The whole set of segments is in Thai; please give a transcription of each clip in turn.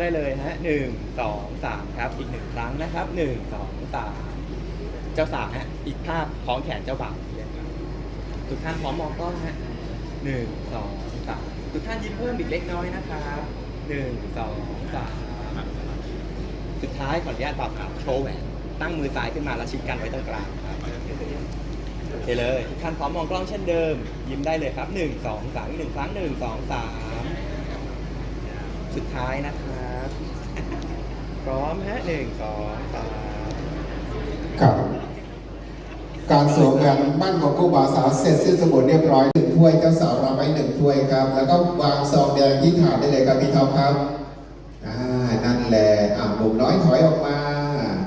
ได้เลยฮะหนึ่งสองสามครับอีกหนึ่งครั้งนะครับหนึ่งสองสามเจ้าสาวฮะอีกภาพคล้องแขนเจ้าบ่าวทุกท่านพร้อมมองกล้องฮะหนึ่งสองสามทุกท่านยิ้มเพิ่มอีกเล็กน้อยนะครับหนึ่งสองสามสุดท้ายขออนุญาตบ่าวสาวโชว์แหวนตั้งมือซ้ายขึ้นมาแล้วชิดกันไว้ตรงกลางครับโอเคเลยทุกท่านพร้อมมองกล้องเช่นเดิม ยิ้มได้เลยครับหนึ่งสองสามอีกหนึ่งครั้งหนึ่งสองสามสุดท้ายนะครับ พร้อมฮะหนึ่งสองสามครับ การสวมแหวนมั่นของคู่บ่าวสาวเสร็จสิ้นสมบูรณ์เรียบร้อยหนึ่งถ้วยเจ้าสาวรับไว้หนึ่งถ้วยครับ แล้วก็วางซองแดงที่ถาดได้เลยครับพี่ท็อปครับอ่านั่นแหละอ่าหนุ่มน้อยถอยออกมา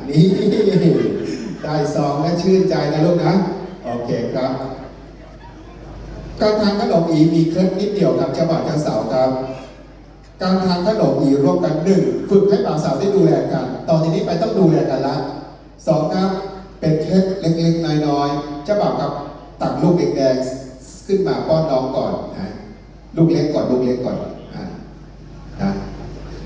นี่ได้ซองและชื่นใจนะลูกนะ โอเคครับการทานขนมอีมีเคล็ดนิดเดียวครับเจ้าบ่าวเจ้าสาวครับ การทานขนมอีร่วมกันหนึ่งฝึกให้บ่าวสาวได้ดูแลกันตอนนี้ไปต้องดูแลกันละสองครับเป็นเคล็ดเล็กๆน้อยๆเจ้าบ่าวครับตักลูกเด็กแดงขึ้นมาป้อนน้องก่อนนะลูกเล็กก่อนลูกเล็กก่อนนะ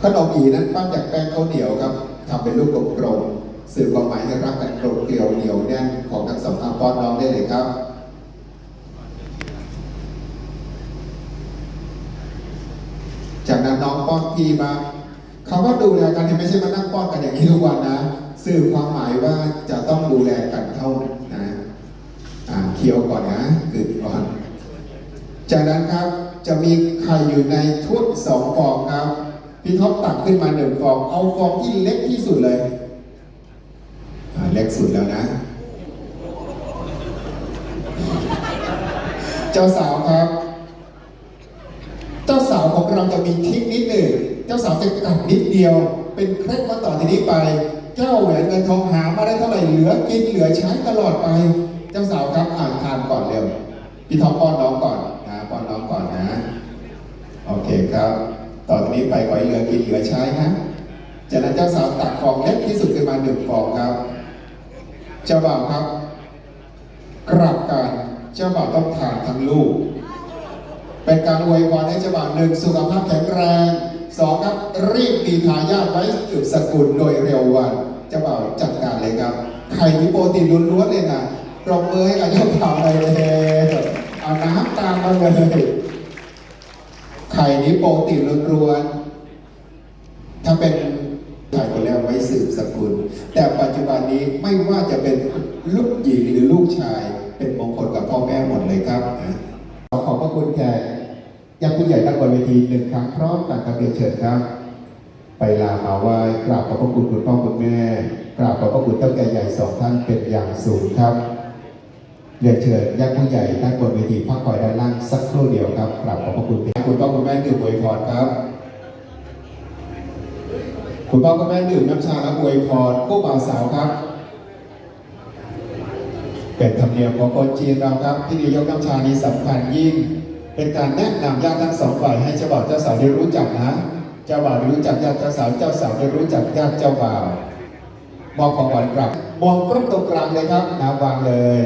ขนมอีนั้นปั้นจากแป้งข้าวเหนียวครับทำเป็นลูกกลมๆสื่อความหมายให้รักกันกลมเกลียวเหนียวแน่นของทั้งสองทานป้อนน้องได้เลยครับ จากนั้นน้องป้อนพี่มาเขาว่าดูแลกันไม่ใช่มานั่งป้อนกันอย่างนี้ทุกวันนะสื่อความหมายว่าจะต้องดูแลกันเท่านั้นนะอ่าเคี้ยวก่อนนะกลืนก่อนจากนั้นครับจะมีไข่อยู่ในถ้วยสองฟองครับ พี่ท็อปตักขึ้นมาหนึ่งฟอง เอาฟองที่เล็กที่สุดเลยเล็กสุดแล้วนะ เจ้าสาวครับ เจ้าสาวของเราจะมีทริคนิดหนึ่ง เจ้าสาวจะกัดนิดเดียว เป็นเคล็ดว่าต่อทีนี้ไป เจ้าแหวนเงินทองหามาได้เท่าไหร่เหลือกินเหลือใช้ตลอดไป เจ้าสาวครับอ่านทานก่อนเร็ว พี่ทองป้อนน้องก่อนนะป้อนน้องก่อนนะ โอเคครับ ต่อจากนี้ไปขอให้เหลือกินเหลือใช้นะจากนั้นเจ้าสาวตักฟองเล็กที่สุดขึ้นมาหนึ่งฟองครับ เจ้าบ่าวครับ กลับกัน เจ้าบ่าวต้องทานทั้งลูก เป็นการอวยพรให้เจ้าบ่าวหนึ่งสุขภาพแข็งแรงสองครับรีบมีทายาทไว้สืบสกุลโดยเร็ววันเจ้าบ่าวจัดการเลยครับไข่มีโปรตีนล้วนๆเลยนะปรบมือให้กับเจ้าบ่าวเลยเอาน้ำตามมาเลยไข่นี้โปรตีนล้วนๆถ้าเป็นชายคนแรกไว้สืบสกุล แต่ปัจจุบันนี้ไม่ว่าจะเป็นลูกหญิงหรือลูกชาย เป็นมงคลกับพ่อแม่หมดเลยครับ ขอขอบพระคุณแขกญาติผู้ใหญ่ตั้งบนเวทีหนึ่งครั้งพร้อมกันกับเรียนเชิญครับ ไปลามาไหว้กราบขอบพระคุณคุณพ่อคุณแม่กราบขอบพระคุณเจ้าแก่ใหญ่สองท่านเป็นอย่างสูงครับเรียนเชิญญาติผู้ใหญ่ตั้งบนเวทีพักคอยด้านล่างสักครู่เดียวครับกราบขอบพระคุณคุณพ่อคุณแม่ดื่มอวยพรครับ คุณพ่อคุณแม่ดื่มน้ำชาและอวยพรคู่บ่าวสาวครับ เป็นธรรมเนียมของคนจีนเราครับ ที่นิยกน้ำชานี้สำคัญยิ่ง เป็นการแนะนำญาติทั้งสองฝ่ายให้เจ้าบ่าวเจ้าสาวได้รู้จักนะเจ้าบ่าวได้รู้จักญาติเจ้าสาวเจ้าสาวได้รู้จักญาติเจ้าบ่าวมอบของขวัญกลับมองกล้องตรงกลางเลยครับนะวางเลย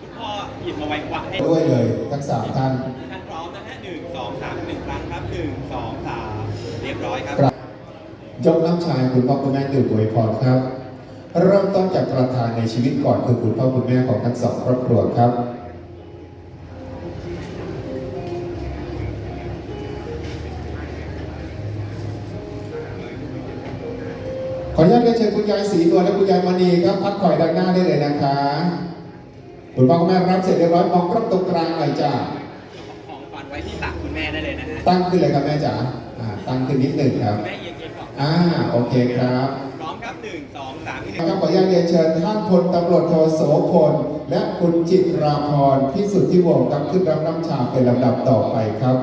คุณพ่อหยิบมาไว้กวาดให้ด้วยเลยทั้งสามท่านท่านพร้อมนะฮะหนึ่งสองสามหนึ่งครั้งครับหนึ่งสองสามเรียบร้อยครับยกน้ำชาให้คุณพ่อคุณแม่ดื่มอวยพรครับ เริ่มต้นจากประธานในชีวิตก่อนคือคุณพ่อคุณแม่ของทั้งสองครอบครัวครับขออนุญาตเรียนเชิญคุณยายศรีนวลและคุณยายมณีครับพักคอยด้านหน้าได้เลยนะคะคุณพ่อคุณแม่รับเสร็จเรียบร้อยมองกล้องตรงกลางหน่อยจ้าของขวัญไว้ที่ตักคุณแม่ได้เลยนะฮะตั้งขึ้นเลยครับแม่จ๋าอ่าตั้งขึ้นนิดหนึ่งครับแม่เย็นๆก่อนอ่าโอเคครับพร้อมครับห นึ่งสองสามที่หคนึ่งรับขออนุญาตเรียนเชิญท่านพลตำรวจโทโสพล และคุณจิตราพรพิสุทธิวงศ์ครับขึ้นรับน้ำชาเป็นลำดับต่อไปครับ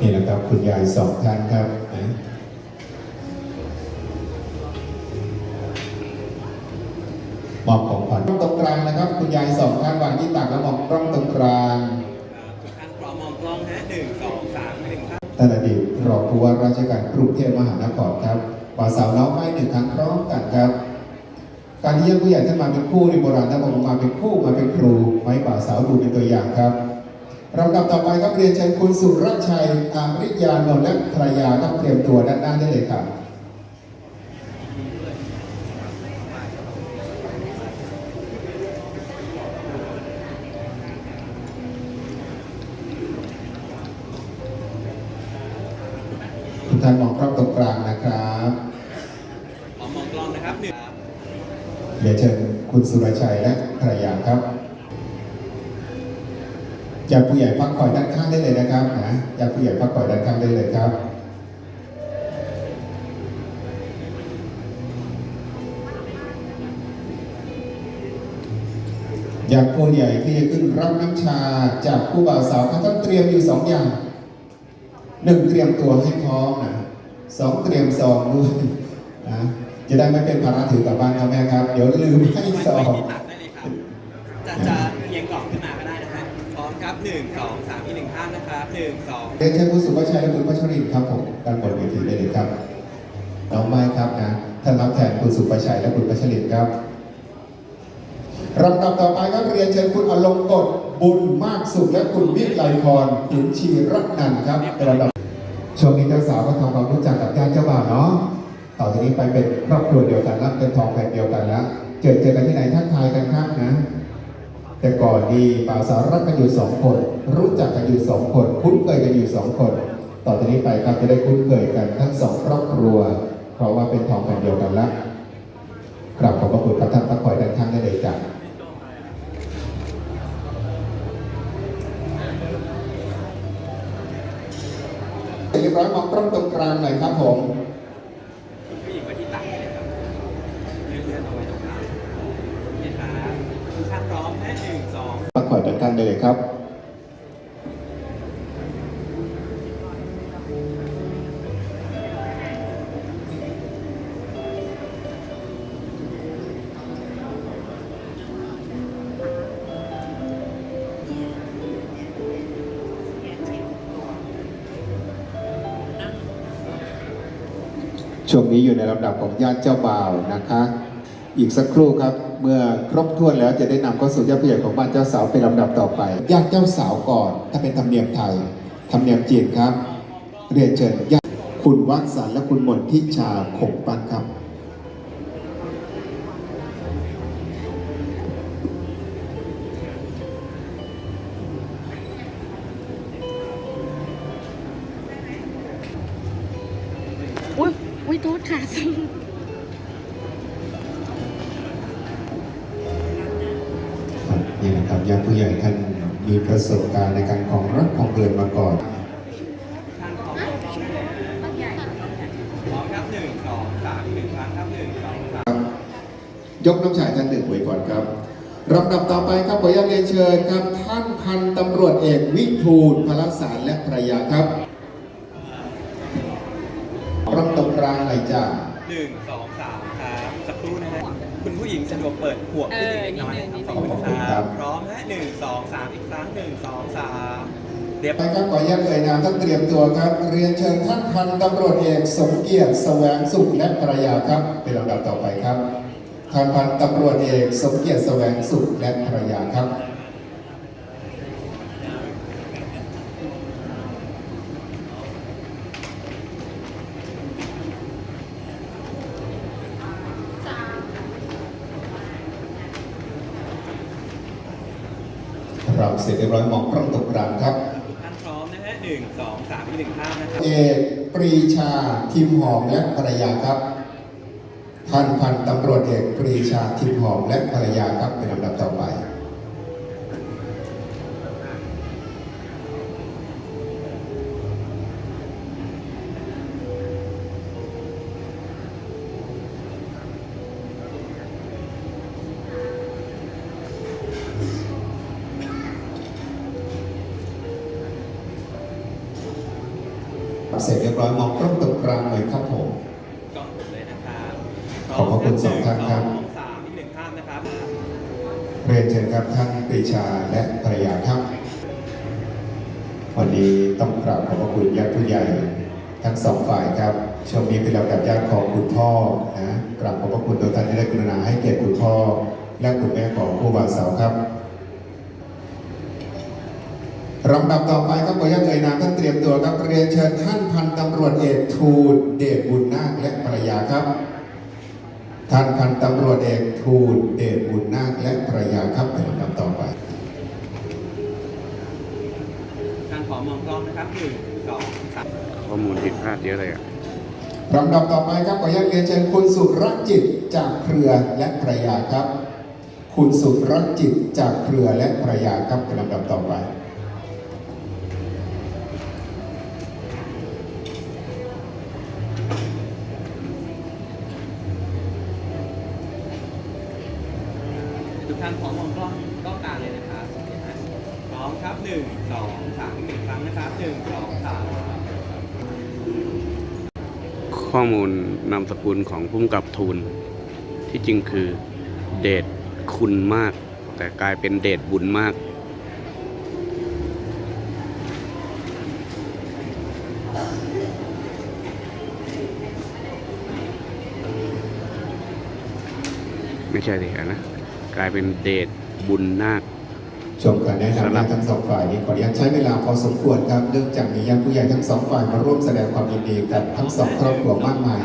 นี่นะครับคุณยายสองท่านครับนะ มอบของขวัญตรงกลางนะครับ คุณยายสองท่านวางที่ตักแล้วมองกล้องตรงกลางทุกท่านพร้อมมองกล้องฮะหนึ่งสองสามหนึ่งครับท่านอดีตรองผู้ว่าราชการกรุงเทพมหานครครับบ่าวสาวน้องไม้หนึ่งครั้งพร้อมกันครับ การที่ญาติผู้ใหญ่ท่านมาเป็นคู่ในโบราณท่านบอกว่ามาเป็นคู่มาเป็นครูไม้บ่าวสาวดูเป็นตัวอย่างครับลำดับต่อไปครับเรียนเชิญคุณสุรชัยอาริยานนท์และภรรยาครับเตรียมตัวด้านหน้าได้เลยครับ ทุกท่านมองกล้องตรงกลางนะครับพร้อมมองกล้องนะครับหนึ่งครับเรียนเชิญคุณสุรชัยและภรรยาครับญาติผู้ใหญ่พักคอยด้านข้างได้เลยนะครับนะญาติผู้ใหญ่พักคอยด้านข้างได้เลยครับญาติผู้ใหญ่ที่จะขึ้นรับน้ำชาจากผู้บ่าวสาวเขาต้องเตรียมอยู่สองอย่างหนึ่งเตรียมตัวให้พร้อมนะ สองเตรียมซองด้วยนะจะได้ไม่เป็นภาระถือกลับบ้านครับแม่ครับ เดี๋ยวลืมให้ไม่ซไม่องที่ตักได้เลยครับจะจะเอียงกล่องขึ้นมาก็ได้นะฮะพร้อมครับหนึ่งสองสามอีกหนึ่งข้างนะครับหนึ่งสองเรียนเชิญคุณสุภาชัยและคุณพัชรินทร์ครับผมด้านบนเวทีได้เลยครับน้องไม้ครับนะท่านรับแทนคุณสุภาชัยและคุณพัชรินทร์ครับลำดับต่อไปครับเรียนเชิญคุณอลงกฎบุญมากสุขและคุณวิไลพรขุนชีรัตนันท์ครับเป็นลำดับ ช่วงนี้เจ้าสาวก็ทำความรู้จักกับญาติเจ้าบ่าวเนาะต่อจากนี้ไปเป็นครอบครัวเดียวกันแล้วเป็นทองแผ่นเดียวกันแล้ว เจอเจอกันที่ไหนทักทายกันครับนะ แต่ก่อนดีบ่าวสาวรักกันอยู่สองคน รู้จักกันอยู่สองคน คุ้นเคยกันอยู่สองคน ต่อจากนี้ไปครับจะได้คุ้นเคยกันทั้งสองครอบครัว เพราะว่าเป็นทองแผ่นเดียวกันแล้วกราบขอบพระคุณครับท่านพักคอยด้านข้างได้เลยจ้ะเรียบร้อยมอง กล้องตรงกลางหน่อยครับผมคุณผู้หญิงไว้ที่ตักได้เลยครับเลื่อนๆเอาไว้ตรงกลางนี่ครับทุกท่านพร้อมนะหนึ่งสองพักคอยด้านข้างได้เลยครับ ช่วงนี้อยู่ในลำดับของญาติเจ้าบ่าวนะคะ อีกสักครู่ครับ เมื่อครบถ้วนแล้วจะได้นำเข้าสู่ญาติผู้ใหญ่ของบ้านเจ้าสาวเป็นลำดับต่อไปญาติเจ้าสาวก่อน ถ้าเป็นธรรมเนียมไทยธรรมเนียมจีนครับ เรียนเชิญญาติคุณวัชสันและคุณมนทิชาขงปันครับ อุ้ยโทษค่ะนี่นะครับญาติผู้ใหญ่ท่านมีประสบการณ์ในการของรักของเรือนมาก่อนท่านพร้อมมองกล้องได้เลยพร้อมครับหนึ่งสองสามอีกหนึ่งครั้งครับหนึ่งสองสามยกน้ำชายท่านหนึ่งไว้ก่อนครับลำดับต่อไปครับขออนุญาตเรียนเชิญครับ ท่านพันตำรวจเอกวิทูลพลสารและภรรยาครับ รับตรงกลางเลยจ้าหนึ่งสองสามครับสักครู่นะฮะคุณผู้หญิงสะดวกเปิดหัวขึ้นอีกเล็กน้อยนะครับขอบคุณครับพร้อมนะหนึ่งสองสามอีกครั้งหนึ่งสองสามเรียบไปครับขออนุญาตเอ่ยนามท่านเตรียมตัวครับ เรียนเชิญท่านพันตำรวจเอกสมเกียรติแสวงสุขและภรรยาครับ เป็นลำดับต่อไปครับท่านพันตำรวจเอกสมเกียรติแสวงสุขและภรรยาครับ เราเสร็จเรียบร้อยมองกล้องตรงกลางครับท่านพร้อมนะฮะหนึ่งสองสามอีกหนึ่งข้างนะครับเอกปรีชาทิมหอมและภรรยาครับท่านพันตำรวจเอกปรีชาทิมหอมและภรรยาครับเป็นลำดับต่อไป เสร็จเรียบร้อยมองกล้องตรงกลางเลยครับผม กล้องผมเลยนะครับ ขอบพระคุณสองท่านครับ หงสองสามอีกหนึ่งข้างนะครับ เรียนเชาและภรรยาครับวันนี้ต้องกราบขอบพระคุณญาติผู้ใหญ่ทั้งสองฝ่ายครับช่วงนี้เป็นลำดับญาติของคุณพ่อนะกราบขอบพระคุณตัวท่านที่ได้กรุณาให้เกียรติคุณพ่อ และคุณแม่ของผู้บ่าวสาวครับลำดับต่อไปครับขออนุญาตเอ่ยนามท่านเตรียมตัวครับเรียนเชิญท่านพันตำรวจเอกทูลเดชบุญนาคและภรรยาครับ ท่านพันตำรวจเอกทูลเดชบุญนาคและภรรยาครับเป็นลำดับต่อไป การ ขอมองกล้องนะครับหนึ่งสองสามข้อมูลผิดพลาดเยอะเลยอะลำดับต่อไปครับขออนุญาตเรียนเชิญคุณสุรจิตจากเครือและภรรยาครับ คุณสุรจิตจากเครือและภรรยาครับเป็นลำดับต่อไป ทุกท่านขอมองกล้องกล้องกลางเลยนะครับโอเคนะพร้อมครับหนึ่งสองสามอีกหนึ่งครั้งนะครับหนึ่งสองสาม ข้อมูลนามสกุลของพุ่มกับทูลที่จริงคือเดชคุณมาก แต่กลายเป็นเดชบุญมาก ไม่ใช่สินะกลายเป็นเดชบุญนาค ชมการแนะนำญาติทั้งสองฝ่ายนี้ขออนุญาตใช้เวลาพอสมควรครับเนื่องจากมีญาติผู้ใหญ่ทั้งสองฝ่ายมาร่วมแสดงความยินดีกับทั้งสองครอบครัวมากมาย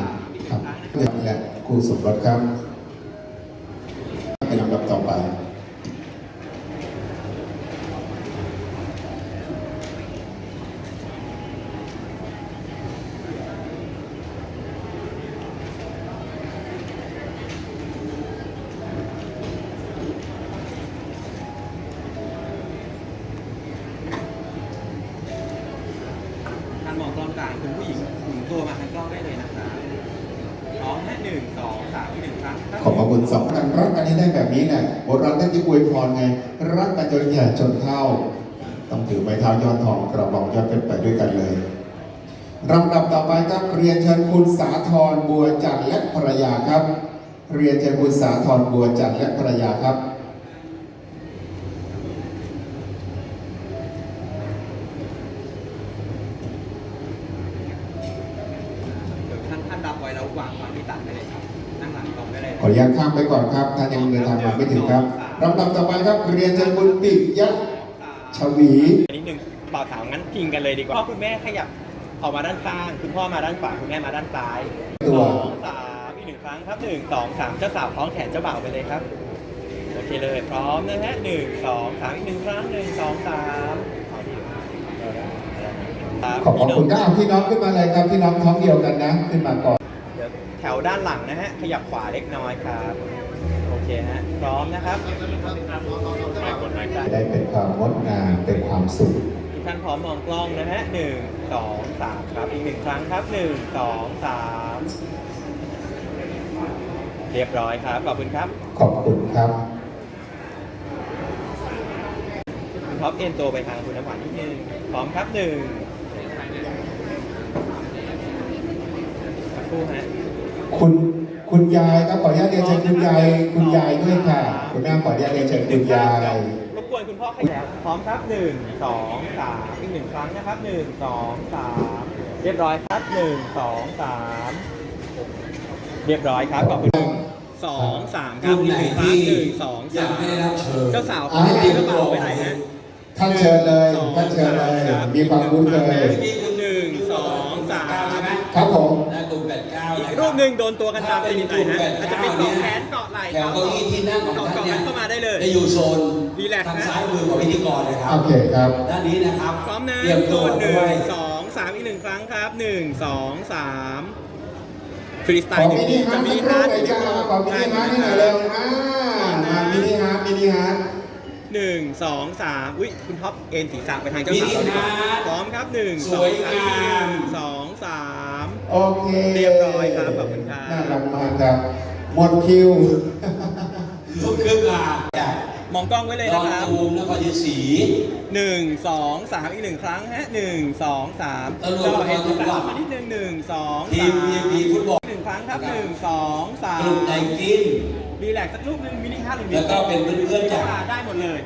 ครับและคู่สมรสครับเป็นลำดับต่อไป ท่านมองกล้องกลางคุณผู้หญิงหมุนตัวมาทางกล้องได้เลยนะครับพร้อมนะหนึ่งสองสามอีกหนึ่งครั้งรับ ขอบพระคุณสองกัน รักกันให้ได้แบบนี้แหละโบราณท่านที่อวยพรไง รักกันจนแก่จนเท่า ต้องถือไม้เท้ายอดทองกระบอกยอดเป็นไปด้วยกันเลยลำดับต่อไปครับเรียนเชิญคุณสาธรบัวจันทร์และภรรยาครับ เรียนเชิญคุณสาธรบัวจันทร์และภรรยาครับ เดี๋ยวท่านท่านรับไว้แล้ววางวางที่ตัดได้เลยครับ นั่งหลังตรงได้เลย ขออนุ ญาตข้ามไปก่อนครับท่านยังเดินทางมาไม่ถึงครับลำดับต่อไปครับเรียนเชิญคุณปิยะชวีนิดนึงบ่าวสาวงั้นพิงกันเลยดีกว่าพ่อคุณแม่ขยับออกมาด้านข้าง คุณพ่อมาด้านขวาคุณแม่มาด้านซ้ายตัวสองสามอีกหนึ่งครั้งครับหนึ่งสองสามเจ้าสาวคล้องแขนเจ้าบ่าวไปเลยครับโอเคเลยพร้อมนะฮะหนึ่งสองสามอีกหนึ่งครั้งหนึ่งสองสามเอาดีครับขอบพระคุณครับพี่น้องขึ้นมาเลยครับพี่น้องท้องเดียวกันนะ ขึ้นมาก่อนเดี๋ยวแถวด้านหลังนะฮะ ขยับขวาเล็กน้อยครับ โอเคฮะ พร้อมนะครับ ได้เป็นความงดงามเป็นความสุข ทุกท่านพร้อมมองกล้องนะฮะหนึ่งสองสามครับ อีกหนึ่งครั้งครับหนึ่งสองสามเรียบร้อยครับ ขอบคุณครับ ขอบคุณครับคุณท็อปเอ็นตัวไปทางคุณน้ำหวานนิดนึง พร้อมครับหนึ่งสักครู่ฮะ คุณคุณยายครับขออนุญาตเรียนเชิญคุณยายคุณยายด้วยค่ะคุณแม่ขออนุญาตเรียนเชิญคุณยายรบกวนคุณพ่อขยับพร้อมครับหนึ่งสองสามอีกหนึ่งครั้งนะครับหนึ่งสองสามเรียบร้อยครับหนึ่งสองสามเรียบร้อยครับขอบคุณสองสามครับอีกหนึ่งครั้งหนึ่งสองยัสางมไม่ได้รับเชิญเจ้าสาวเขาไม่ได้เจ้าบ่าวไปไหนฮะท่านเชิญเลยท่านเชิญเลยมีความคุ้นเคยหนึ่งสองสามครับผม หนึ่งโดนตัวกันตามตีนหน่อยฮะอาจจะเป็นเกาะแขนเกาะไหล่แถวเก้าอี้ที่นั่งของเกาะท่านเกาะเนี่ยเข้ามาได้เลยจะอยู่โซนรีแลกซ์ทางนะซ้ายมือของพิธีกรเลยครัโอบเคครับด้านนี้นะครับพร้อมนะเตรียมตัวหนึ่ด้วยงสองสามอีกหนึ่งครั้งครับหนึ่งสองสามฟรีสไตขอล์หนึ่มิงนิทีฮาจะร์ทมิสักนิครู่ฮาร์ดหน่อยจ้าขอมินิฮาร์ทให้หน่อยเร็วอ่ามามินิฮาร์ทมินิฮาร์ท หนึ่งสองสามอุ้ยคุณท็อปเอ็นศีรษะไปทางเจ้ามิสาวนิฮาร์ทพร้อมครับหนึ่งสวยงามหนึ่งสองสาม โอเคเรียบร้อยครับขอบคุณครับ น่ารักมากครับ หมดคิวลูกเครื่องงานจากมองกล้องไว้เลยดอนะนครับตูมนครชัยศรีหนึ่งสองสามอีกหนึ่งครั้งฮะหนึ่งสองสามตำรวจเอ็นศีรษะจังหวัดมานิดนึงหนึ่งสองทีสามมพีฟุตบอลหนึ่งครั้งครับหนึ่งสองสาม กลุ่มไนกิน รีแลกซ์สักลูกหนึ่งมินิฮาร์ดหนึ่งแล้วก็เป็นเพื่อนๆจากได้หมดเลย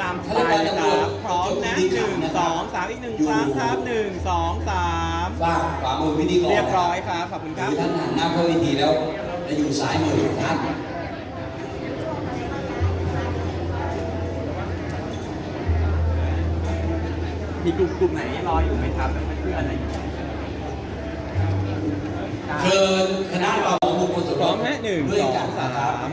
ตามสไตล์เลยครับพร้อมนะหนึ่งสองสามอีกหนึ่งครั้งครับหนึ่งสองสามทราบขวามือพิธีกรเรียบร้อยครับขอบคุณหครับ รือท่านหันหน้าเข้าเวทีแล้วจะอยู่ซ้ายมือของท่านมีกลุ่มกลุ่มไหนรออยู่ไหมครับเพื่อนอะไรอยู่ เชิญคณะเรา หนึ่งด้วยสองกันสานะครับม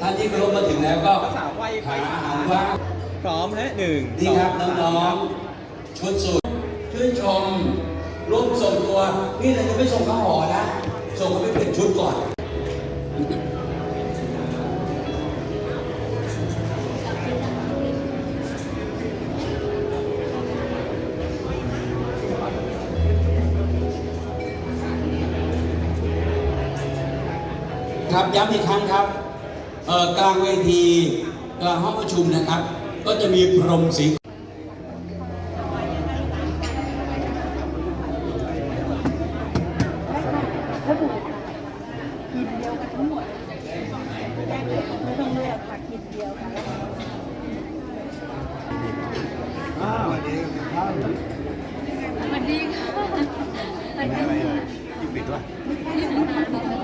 ท่านที่เคารพมาถึงแล้วก็ภาษาไหว้ไหหาว้อาหารว่างพร้อมนะหนึ่งนี่ครับสน้องสามๆชุดสุดชื่นชมร่วมส่งตัว นี่เราจะไม่ส่งเข้าหอนะ ส่งเขาไปเปลี่ยนชุดก่อน ย้ำอีกครั้งครับเอ่อกลางเวทีกลางห้องประชุมนะครับ ก็จะมีพรมสีสวัสดีค่ะสวัสดีค่ะ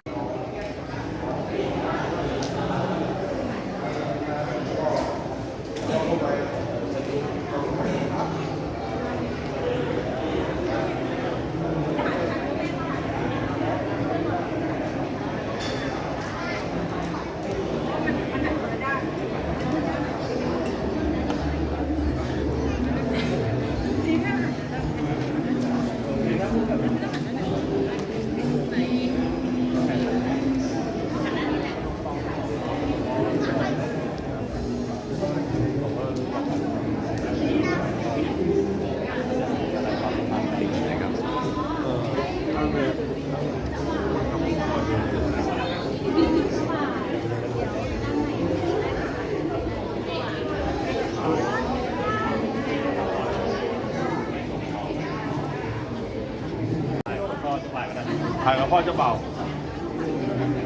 ถ่ายกับพ่อเจ้าเบ่า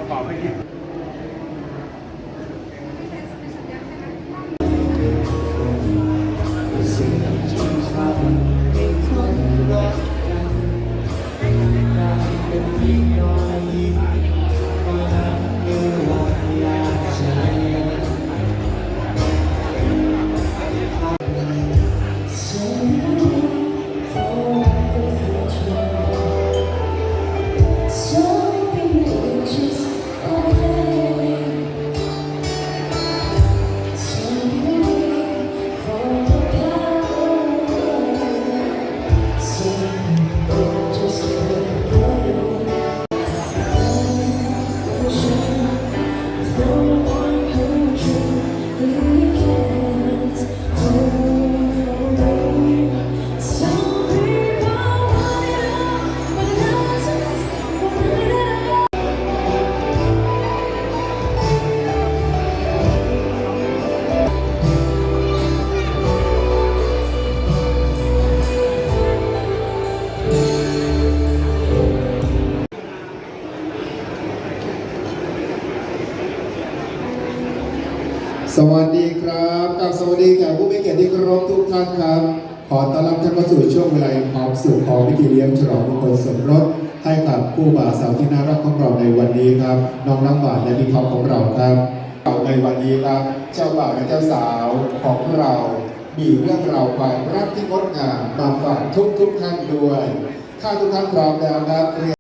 เป่าไม่กิน รพทุกท่านครับ ขอต้อนรับท่านเข้าสู่ช่วงเวลาแห่งความสุขของพิธีเลี้ยงฉลองมงคลสมรสให้กับคู่บ่าวสาวที่น่ารักของเราในวันนี้ครับ น้องน้ำหวานและพี่ท็อปของเราครับในวันนี้ครับ เจ้าบ่าวและเจ้าสาวของเรา มีเรื่องราวความรักที่งดงามมาฝากทุกทุกท่านด้วย ถ้าทุกท่านพร้อมแล้วครับ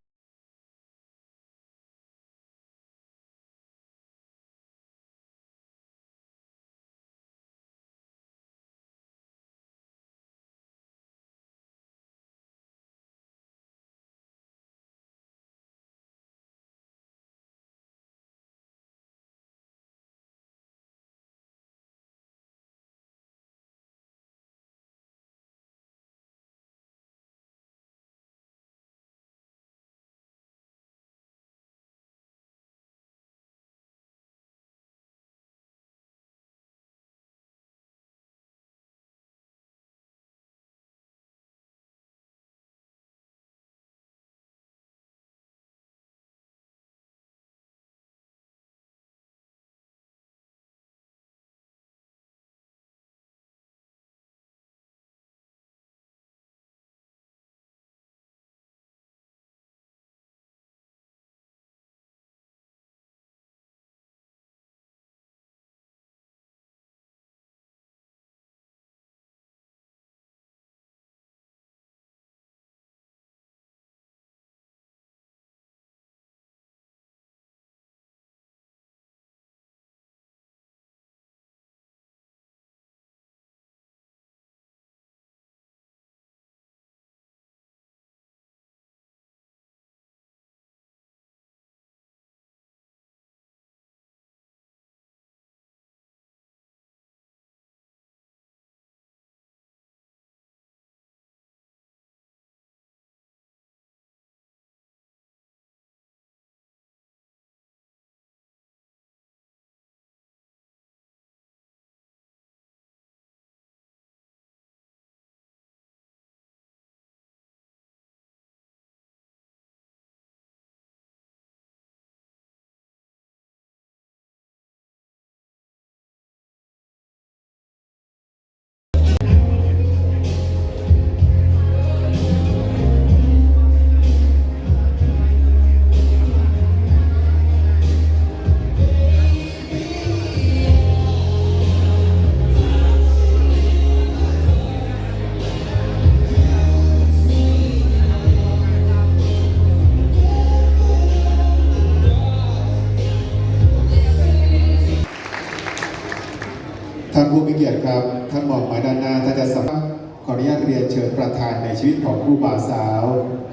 ท่านผู้มีเกียรติครับ ท่านมองมาด้านหน้าท่านจะสัมภาษณ์ขออนุญาตเรียนเชิญประธานในชีวิตของครูบาสาว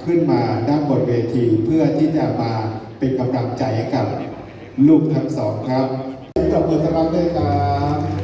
ขึ้นมาด้านบนเวทีเพื่อที่จะมาเป็นกำลังใจให้กับ ลูกทั้งสองครับตบมือต้อนรับด้วยครับ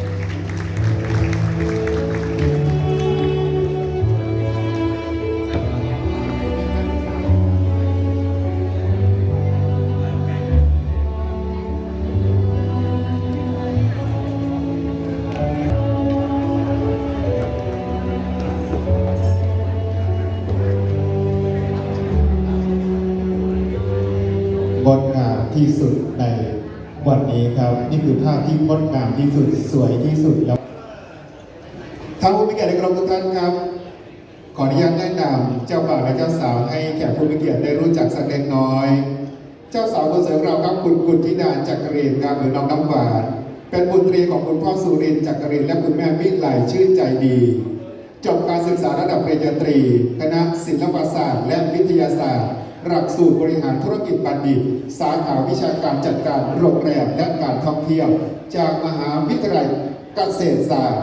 นี่คือภาพที่งดงามที่สุดสวยที่สุดแล้วท่านผู้มีเกียรติในกรมทุกท่านครับขออนุญาตแนะนำเจ้าบ่าวและเจ้าสาวให้แขกผู้มีเกียรติได้รู้จักสักเล็กน้อย เจ้าสาวคนสวยของเราครับคุณกุลธิดาจักรีนครับหรือน้องน้ำหวานเป็นบุตรีของคุณพ่อสุรินทร์จักรีนและคุณแม่มิ่งไหลชื่นใจดี จบการศึกษาระดับปริญญาตรี คณะศิลปศาสตร์ และวิทยาศาสตร์ หลักสูตรบริหารธุรกิจบัณฑิต สาขาวิชาการจัดการโรงแรมและการท่องเที่ยว จากมหาวิทยาลัยเกษตรศาสตร์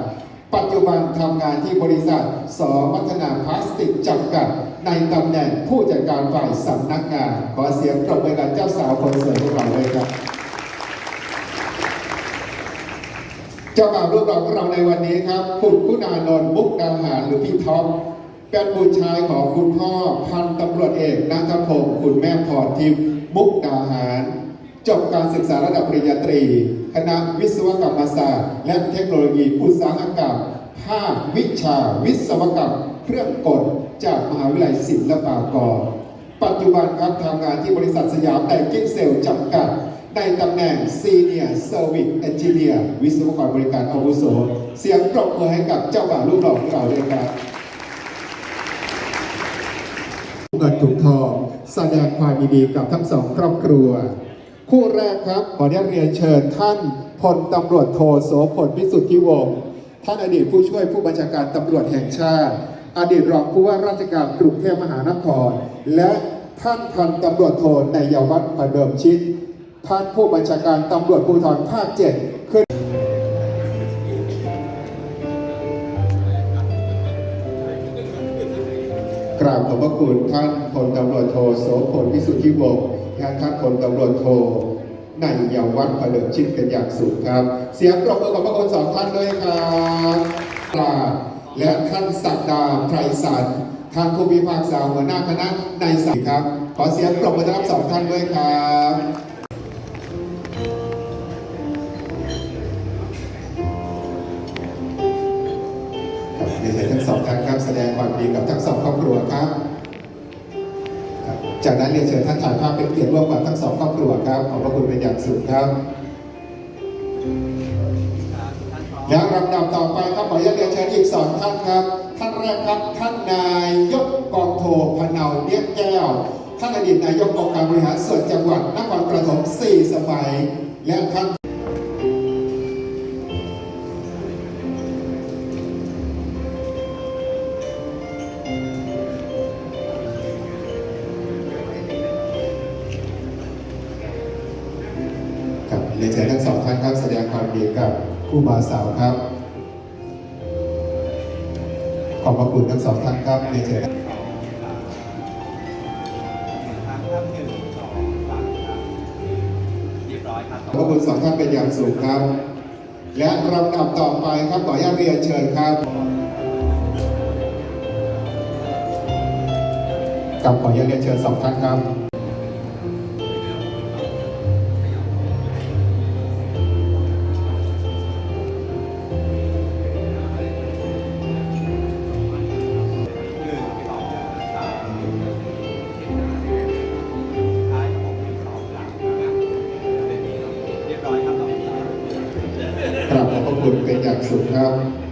ปัจจุบันทำงานที่บริษัทสวัฒนาพลาสติกจำกัด ในตำแหน่งผู้จัดการฝ่ายสำนักงาน ขอเสียงปรบมือกับเจ้าสาวคนสวยของเราเลยครับเจ้าบ่าวรูปหล่อของเราในวันนี้ครับ คุณคุณานนท์มุกดาหารหรือพี่ท็อป เป็นบุตรชายของคุณพ่อพันตำรวจเอกนัทพงศ์คุณแม่พรทิพย์มุกดาหาร จบการศึกษาระดับปริญญาตรี คณะวิศวกรรมศาสตร์ และเทคโนโลยีอุตสาหกรรมภาควิชาวิศวกรรมเครื่องกลจากมหาวิทยาลัยศิลปากร ปัจจุบันครับทำงานที่บริษัทสยามไดกิ้งเซลจำกัด ในตำแหน่ง Senior Service Engineer วิศวกรบริการอาวุโส เสียงปรบมือให้กับเจ้าบ่าวลูกหล่อของเราเลยครับ เงินถุงทอง แสดงความยินดีกับทั้งสองครอบครัว คู่แรกครับขออนุญาตเรียนเชิญท่านพลตำรวจโทโสพลพิสุทธิวงศ์ท่านอดีตผู้ช่วยผู้บัญชาการตำรวจแห่งชาติ อดีตรองผู้ว่าราชการกรุงเทพมหานคร และท่านพันตำรวจโทนายวัฒน์ประเดิมชิดท่านผู้บัญชาการตำรวจภูธรภาคเจ็ดขึ้น ราบขอบพระคุณท่านพลตำรวจโทโสพลพิสุทธิวงศ์และท่านพลตำรวจโทในเยาวัฒน์เผลิมชิดเป็นอย่างสูงครับ เสียงปรบมือขอบพระคุณสองท่านด้วยครับปลาและท่านสักดาไพรสันท่านผู้พิพากษาหัวหน้าคณะในสังครับ ขอเสียงปรบมือต้อนรับสองท่านด้วยครับ จากนั้นเรียนเชิญท่านถ่ายภาพเป็นเกียรติร่วมกับทั้งสองครอบครัวครับ ขอบพระคุณเป็นอย่างสูงครับและลำดับต่อไปครับขออนุญาตเรียนเชิญอีกสองท่านครับ ท่านแรกครับท่านนายยกกองโทพนเนาเนียแก้ว ท่านอดีตนายกองค์การบริหารส่วนจังหวัดนครปฐมสี่สมัย และท่าน กับคู่บ่าวสาวครับ ขอบพระคุณทั้งสองท่านครับเรียนเชิญครับหนึ่งสองสามครับเรียบร้อยครับขอบพระคุณสองท่านเป็นอย่างสูงครับ และลำดับต่อไปครับขออนุญาตเรียนเชิญครับกับขออนุญาตเรียนเชิญสองท่านครับ ระคุณเป็นอย่างสูงครับ